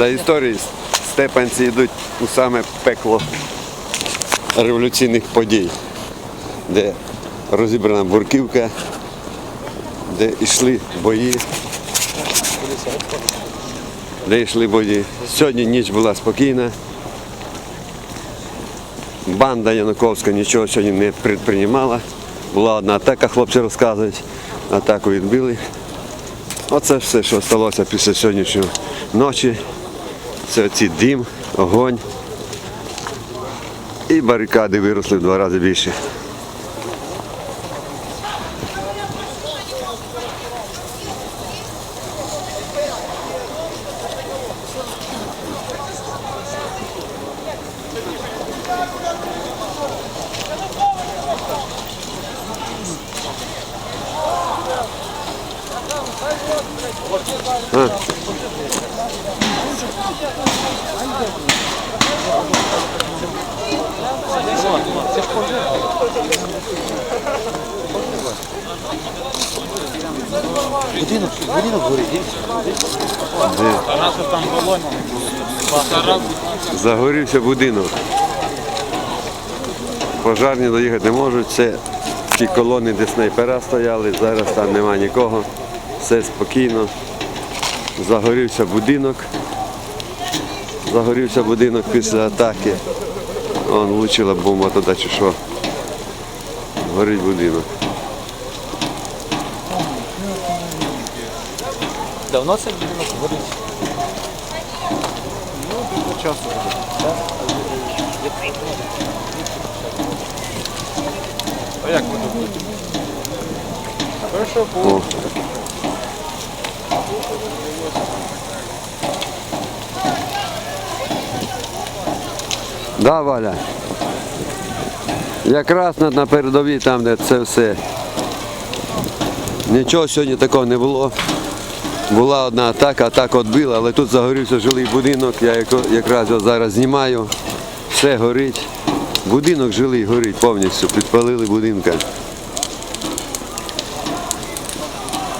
За історією степанці йдуть у саме пекло революційних подій, де розібрана бурківка, де йшли бої. Де йшли бої. Сьогодні ніч була спокійна. Банда Януковська нічого сьогодні не предприймала. Була одна атака, хлопці розказують. Атаку відбили. Оце все, що сталося після сьогоднішньої ночі. Це оці дим, огонь. І барикади виросли в два рази більше. Будинок, будинок горить. Загорівся будинок. Пожарні доїхати не можуть. Це ті колони, де снайпера стояли, зараз там нема нікого. Все спокійно. Загорівся будинок. Загорівся будинок після атаки. Вон влучила бомба туди чи що. Горить будинок. Давно це будинок горить? А як ви думаєте? Хорошо, О. Да, Валя. Якраз на передовій там, де це все. Нічого сьогодні такого не було. Була одна атака, атака відбила, але тут загорівся жилий будинок, я якраз його зараз знімаю. Все горить. Будинок жилий горить повністю, підпалили будинка.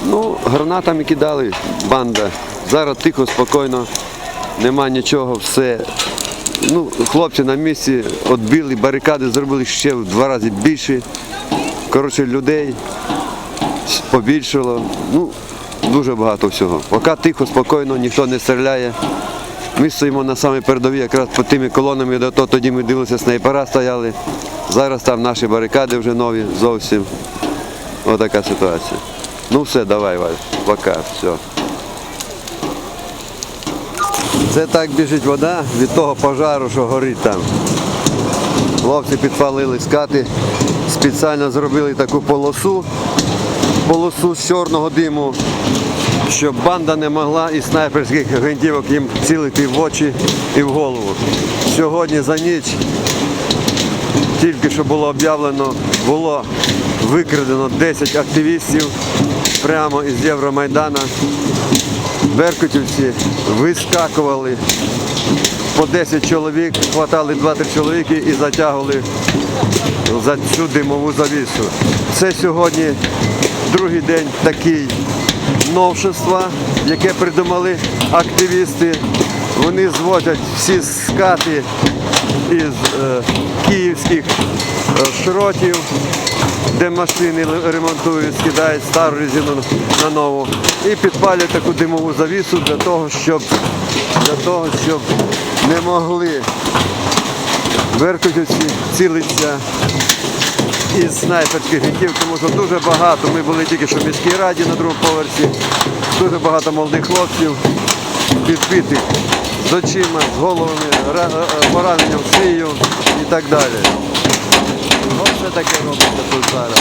Ну, гранатами кидали, банда. Зараз тихо, спокійно, нема нічого, все. Ну, хлопці на місці відбили, барикади зробили ще в два рази більше. Коротше, людей побільшало. Ну, дуже багато всього. Поки тихо, спокійно, ніхто не стріляє. Ми стоїмо на самій передовій, якраз під тими колонами, де то тоді ми дивилися, снайпера стояли. Зараз там наші барикади вже нові зовсім. Отака ситуація. Ну все, давай, Валь, пока, все. Це так біжить вода від того пожару, що горить там. Хлопці підпалили скати, спеціально зробили таку полосу, полосу з чорного диму, щоб банда не могла із снайперських гвинтівок їм цілити в очі і в голову. Сьогодні за ніч тільки що було об'явлено, було викрадено 10 активістів прямо із Євромайдана. Беркутівці вискакували по 10 чоловік, хватали 2-3 чоловіки і затягували за цю димову завісу. Це сьогодні другий день такий новшества, яке придумали активісти. Вони звозять всі скати із е, київських е, шротів, де машини ремонтують, скидають стару резину на нову і підпалюють таку димову завісу для того, щоб, для того, щоб не могли беркутівці цілитися із снайперських гвинтів, тому що дуже багато. Ми були тільки що в міській раді на другому поверсі. Дуже багато молодих хлопців підбитих з очима, з головами, ра- е, пораненням шию і так далі. Оце таке робиться тут зараз.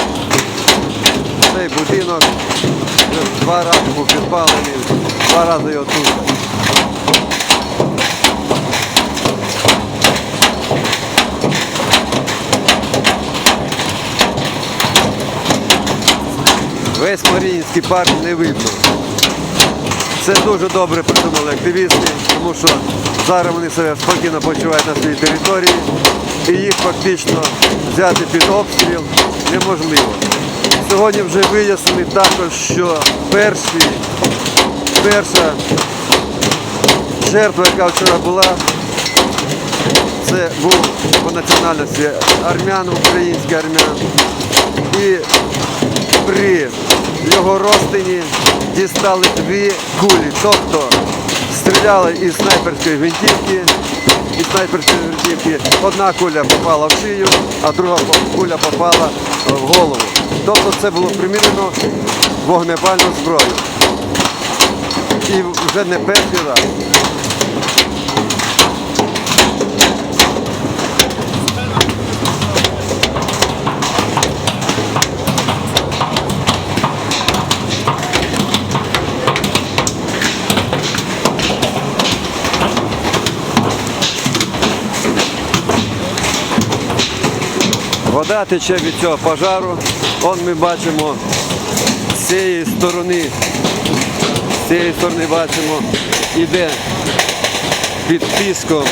Цей будинок два рази був підпалений, два рази його тут. Весь Маріїнський парк не видно. Це дуже добре придумали активісти, тому що зараз вони себе спокійно почувають на своїй території і їх фактично взяти під обстріл неможливо. Сьогодні вже вияснили також, що перші, перша жертва, яка вчора була, це був по національності армян, український армян. І при його розтині дістали дві кулі. Тобто стріляли із снайперської гвинтівки. Із снайперської гвинтівки одна куля попала в шию, а друга куля попала в голову. Тобто це було примірено вогнепальну зброю. І вже не перший раз. Вода тече від цього пожару. Он ми бачимо з цієї сторони, з цієї сторони бачимо, іде під піском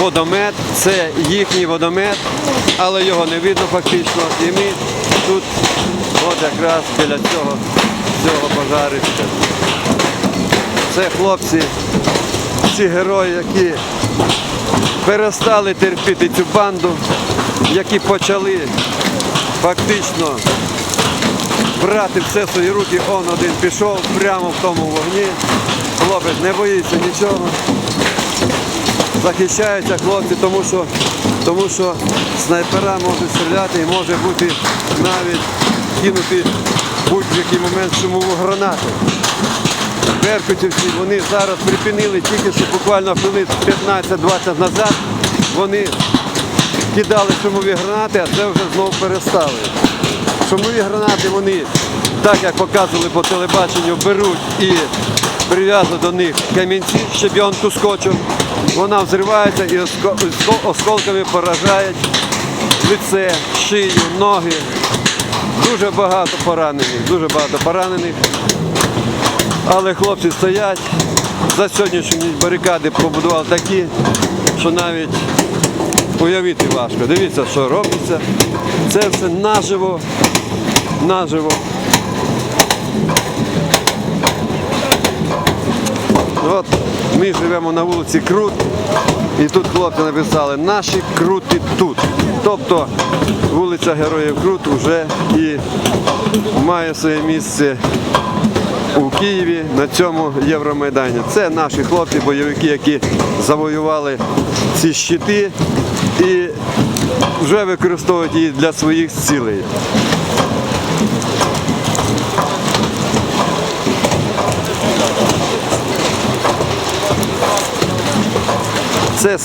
водомет. Це їхній водомет, але його не видно фактично. І ми тут от якраз біля цього, цього пожарища. Це хлопці, ці герої, які перестали терпіти цю банду, які почали фактично брати все в свої руки. Он один пішов прямо в тому вогні. Хлопець не боїться нічого. Захищаються хлопці, тому що, тому що снайпера можуть стріляти і може бути навіть кинути будь-який момент шумову гранату. Беркутівці, вони зараз припинили тільки що буквально хвилин 15-20 назад. Вони кидали шумові гранати, а це вже знову перестали. Шумові гранати вони, так як показували по телебаченню, беруть і прив'язують до них камінці, щебінку скотчем. Вона взривається і оско- оско- осколками поражають лице, шию, ноги. Дуже багато поранених, дуже багато поранених. Але хлопці стоять. За сьогоднішню ніч барикади побудували такі, що навіть уявити важко. Дивіться, що робиться. Це все наживо, наживо. От ми живемо на вулиці Крут, і тут хлопці написали Наші крути тут. Тобто вулиця Героїв Крут вже і має своє місце Києві на цьому Євромайдані. Це наші хлопці, бойовики, які завоювали ці щити і вже використовують їх для своїх цілей. Це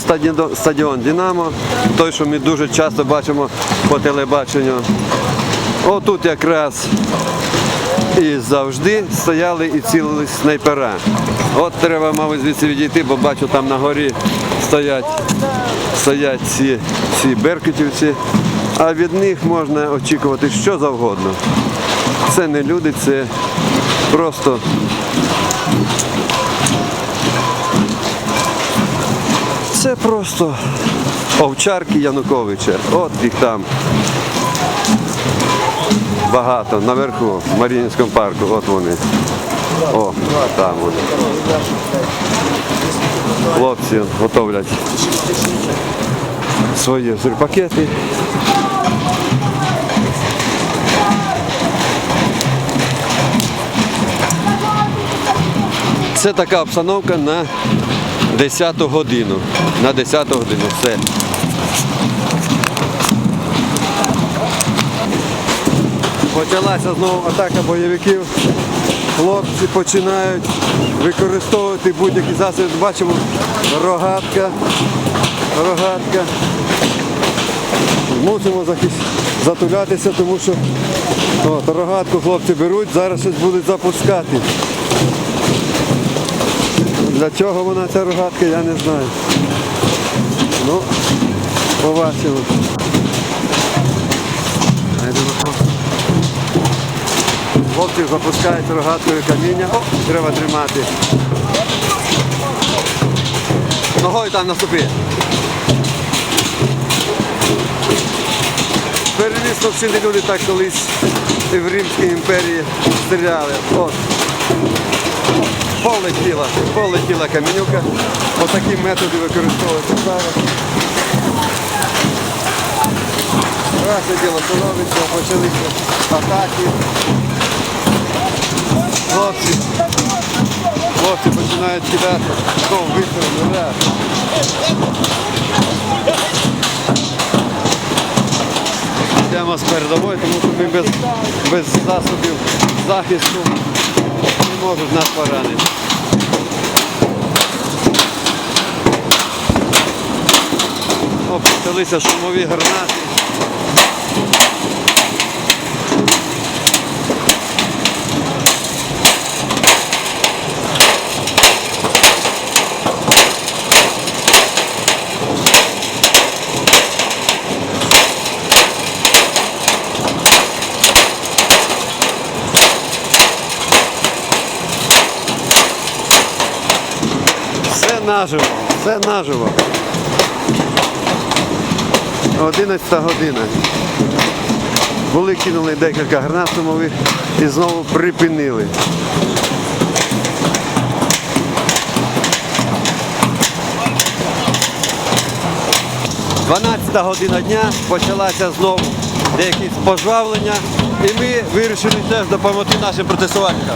стадіон Динамо, той, що ми дуже часто бачимо по телебаченню. Отут якраз і завжди стояли і цілились снайпера. От треба, мабуть, звідси відійти, бо бачу, там на горі стоять, стоять ці, ці беркутівці, а від них можна очікувати що завгодно. Це не люди, це просто це просто овчарки Януковича. От їх там багато наверху в Маріїнському парку. От вони. О, там от. Хлопці готовлять свої пакети. Це така обстановка на 10 годину. На 10 годину все. Почалася знову атака бойовиків. Хлопці починають використовувати будь-які засоби. Бачимо рогатка. Рогатка. Мусимо затулятися, тому що от, рогатку хлопці беруть, зараз щось будуть запускати. Для чого вона ця рогатка, я не знаю. Ну, побачимо. Хлопці запускають рогаткою каміння. О, треба тримати. Ногою там наступи. Перевісно вчені люди так колись в Римській імперії стріляли. От. Полетіла, полетіла камінюка. Отакі методи використовуються зараз. Краще діло становиться, почалися атаки. Хлопці. Хлопці починають кидати. Вистріл, вперед. Йдемо з передової, тому що ми без, без засобів захисту не можуть нас поранити. О, почалися шумові гранати. Наживо, все наживо. 11 година. Були кинули декілька гранат і знову припинили. Дванадцята година дня почалася знову деякі пожвавлення, і ми вирішили теж допомогти нашим протестувальникам.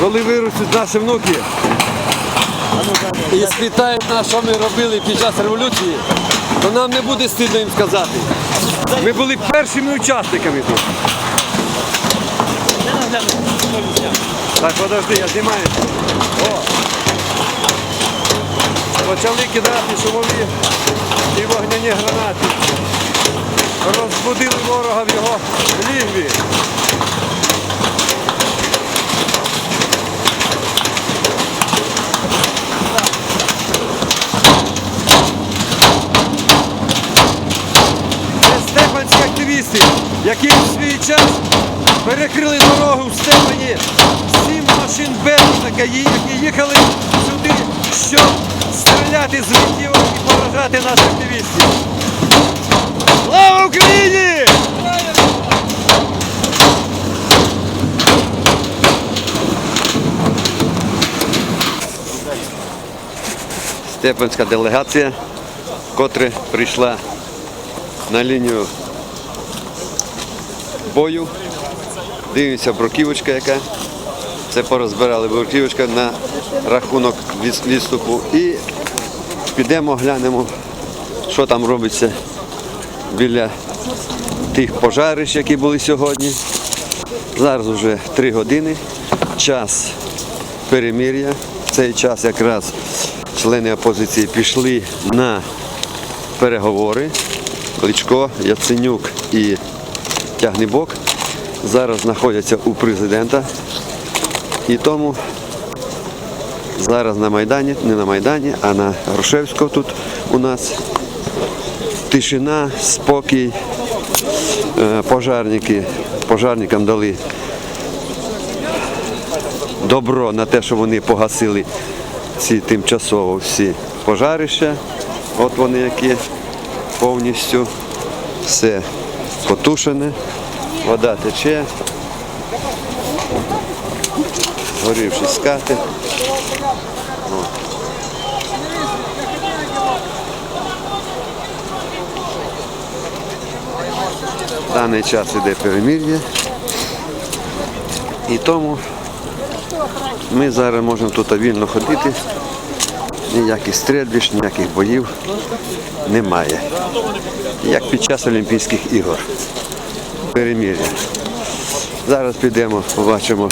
Коли виростуть наші внуки і спитають нас, що ми робили під час революції, то нам не буде стидно їм сказати. Ми були першими учасниками тут. Так, подожди, я знімаю. О! Почали кидати шумові і вогняні гранати. Розбудили ворога в його лігві. Це степанські активісти, які в свій час перекрили дорогу в Степані сім машин Беркута, які їхали сюди, щоб стріляти з винтівок і поражати наших активістів. Слава Україні! Степанська делегація, котра прийшла на лінію бою. Дивимося бруківочка яка. Це порозбирали бруківочка на рахунок відступу. І підемо глянемо, що там робиться біля тих пожарищ, які були сьогодні. Зараз вже три години, час перемир'я. В цей час якраз члени опозиції пішли на переговори. Кличко, Яценюк і Тягнебок зараз знаходяться у президента. І тому зараз на Майдані, не на Майдані, а на Грушевського тут у нас тишина, спокій. Е, Пожарники, пожарникам дали добро на те, що вони погасили ці тимчасово всі пожарища. От вони які повністю все потушене, вода тече, горівші скати. Даний час іде перемір'я. І тому ми зараз можемо тут вільно ходити. Ніяких стрільбищ, ніяких боїв немає. Як під час Олімпійських ігор. Перемір'я. Зараз підемо, побачимо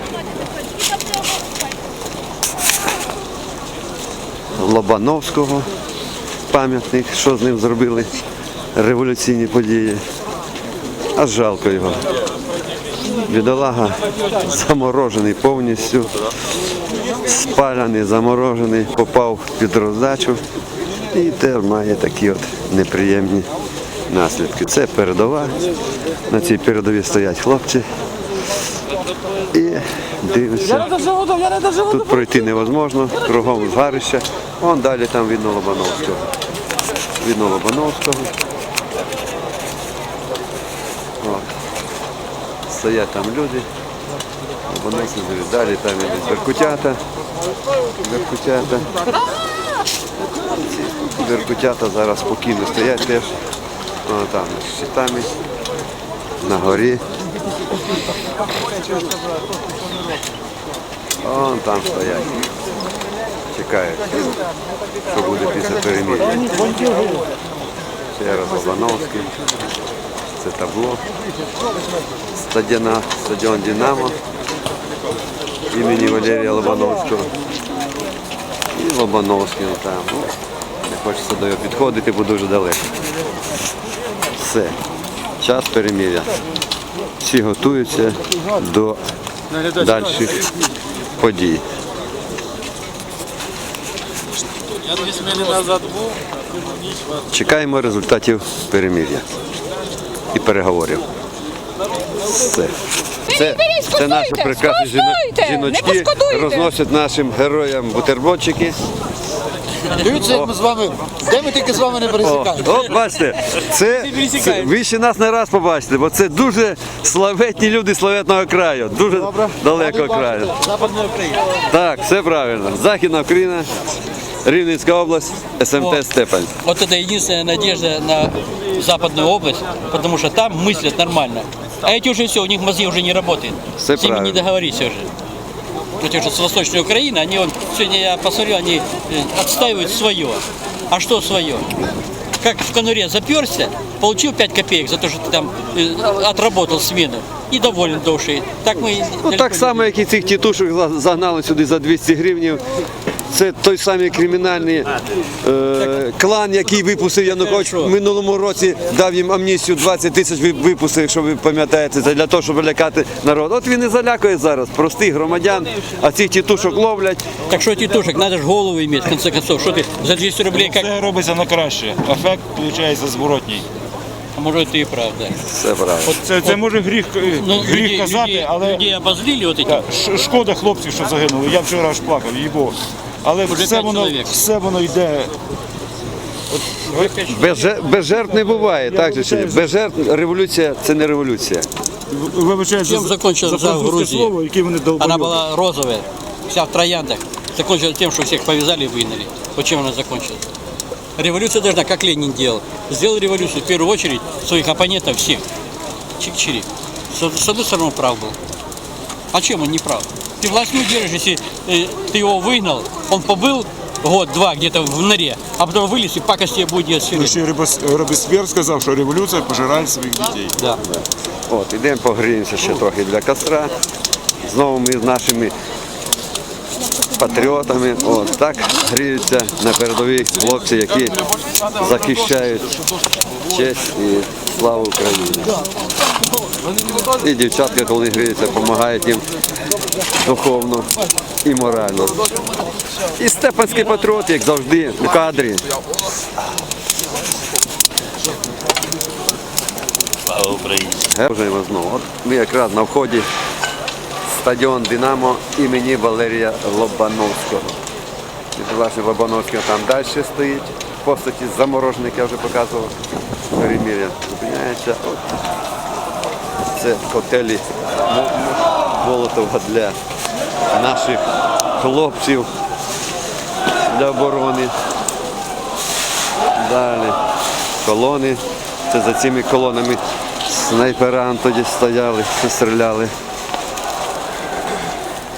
Лобановського пам'ятник, що з ним зробили революційні події. А жалко його. Бідолага заморожений повністю, спаляний, заморожений, попав під роздачу і тепер має такі от неприємні наслідки. Це передова. На цій передовій стоять хлопці. І дивимося. Тут пройти невозможно, кругом згарище. Вон далі там видно Лобановського. Видно Лобановського. Стоять там люди. Говорить, далі там ідуть беркутята. Беркутята. Ці Беркутята зараз спокійно стоять теж. О, там з. На горі. Вон там стоять. Чекають, що буде після перемір'я. Ще раз Лобановський. Це табло. Стадіна, стадіон Динамо імені Валерія Лобановського. І Лобановський там. Ну, не хочеться до його підходити, бо дуже далеко. Все. Час перемір'я. Всі готуються до дальших подій. Чекаємо результатів перемір'я і переговорів. Все. Це, це наші прекрасні жіно- не жіночки пошкодуйте. розносять нашим героям бутербродчики. Дивіться, як ми з вами, де ми тільки з вами не О, пересікаємо. от бачите, це, це ви ще нас не раз побачите, бо це дуже славетні люди славетного краю, дуже далекого краю. Западна Україна. Так, все правильно. Західна Україна, Рівненська область, СМТ Степань. Вот это единственная надежда на Западную область, потому что там мыслят нормально. А эти уже все, у них мозги уже не работают. Всё С ними правильно. не договоришься уже. Вот те, что с Восточной Украины, они вот, сегодня я посмотрел, они э, отстаивают свое. А что свое? Как в конуре заперся, получил 5 копеек за то, что ты там э, отработал смену и доволен до ушей. Так мы Ну далеко так не само, як і цих тітушок за- загнали сюди за 200 гривнів. Це той самий кримінальний е, клан, який випустив Янукович в минулому році, дав їм амністію 20 тисяч ви- випустив, якщо ви пам'ятаєте, це для того, щоб лякати народ. От він і залякує зараз простих громадян, а цих тітушок ловлять. Так что тетушек, надо же голову иметь, в конце концов. Что ты за 200 рублей как... Це робиться на краще. Ефект виходить зворотній. А может это и правда. Все правильно. Це, це може гріх, е, Ну, гріх людей, казати, людей, але людей обозлили вот эти. Так, ш- шкода хлопців, що загинули. Я вчора аж плакав, їбо. Але Уже все п'ять воно, чоловік. все воно йде. Без, жер- без жертв не буває, так же чи ні? Без жертв революція це не революція. Вибачаю Чем за, закончилась за война в французьке Грузии? слово, яке вони Она долбойоби. была розовая, вся в трояндах. Закончилась тем, что всех повязали и выгнали. Вот чем она закончилась? Революция должна, как Ленин делал. Сделал революцию в первую очередь своих оппонентов всех. Чик-чирик. С, с одной стороны, он прав был. А чем он не прав? Ты власть не удержишь, если э, ты его выгнал, он побыл год-два где-то в норе, а потом вылез и пакость тебе будет делать всю Ну, жизнь. Ще Робес- Робеспьєр сказав, що революція пожирає своїх дітей. Да. От, ідемо погріємося ще трохи для костра. Знову ми з нашими патріотами. От, так гріються на передовій хлопці, які захищають честь і славу України. І дівчатка, коли гріються, допомагають їм духовно і морально. І степанський патріот, як завжди, у кадрі. Гержуємо знову. От ми якраз на вході стадіон Динамо імені Валерія Лобановського. І власне Лобановського там далі стоїть. Постаті заморожених я вже показував. Перемір'я зупиняється. Це котелі Молотова для наших хлопців для оборони. Далі колони. Це за цими колонами снайпера тоді стояли, стріляли.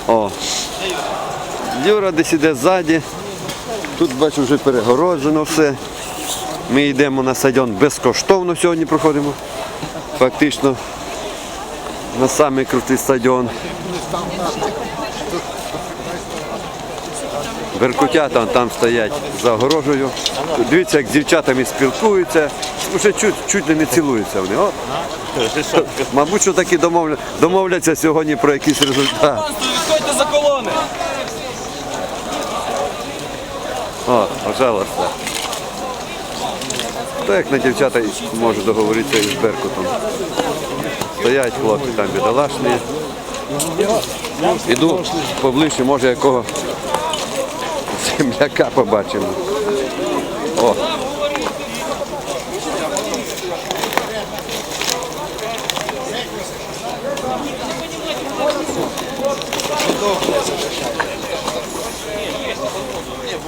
О. Юра десь іде ззаді. Тут бачу вже перегороджено все. Ми йдемо на стадіон безкоштовно сьогодні проходимо. Фактично на самий крутий стадіон. Беркутята там стоять за огорожею. Дивіться, як з дівчатами спілкуються. Вже чуть, чуть ли не цілуються вони. От. Мабуть, що такі домовля... домовляться сьогодні про якийсь результат. Відходьте за колони! О, пожалуйста. То як на дівчата можу договоритися із Беркутом. Стоять хлопці там бідолашні. Іду поближче, може якого земляка побачимо. О.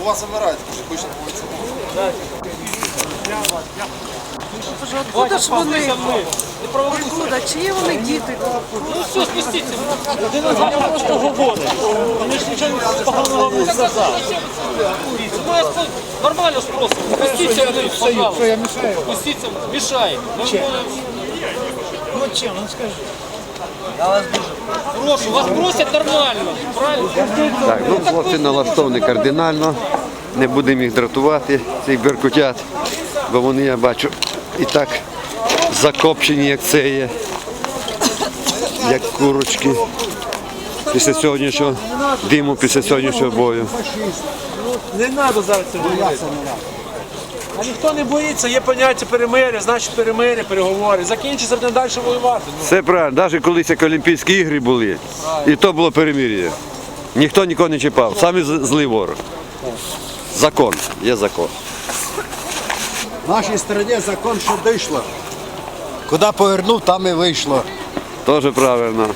У вас замирають, вже пишуть Куди ж вони? Куди? Чиї вони діти? Нормально спросимо. Пустіться вниз, пожалуйста. Пустіться, мішає. Ну чим, ну скажи. Прошу, вас просять нормально. Правильно? Так, ну хлопці налаштовані кардинально. Не будемо їх дратувати, цих беркутят, бо вони, я бачу, і так закопчені, як це є, як курочки. Після сьогоднішнього диму, після сьогоднішнього бою. Не треба зараз це говорити. А ніхто не боїться, є поняття перемиря, значить перемиря, переговори. Закінчиться, будемо далі воювати. Ну, Все правильно, навіть колись як Олімпійські ігри були, і то було перемир'я. Ніхто нікого не чіпав, самі злий ворог. Закон, є закон. Нашій країні закон, що дійшло. Куди повернув, там і вийшло. Теж правильно.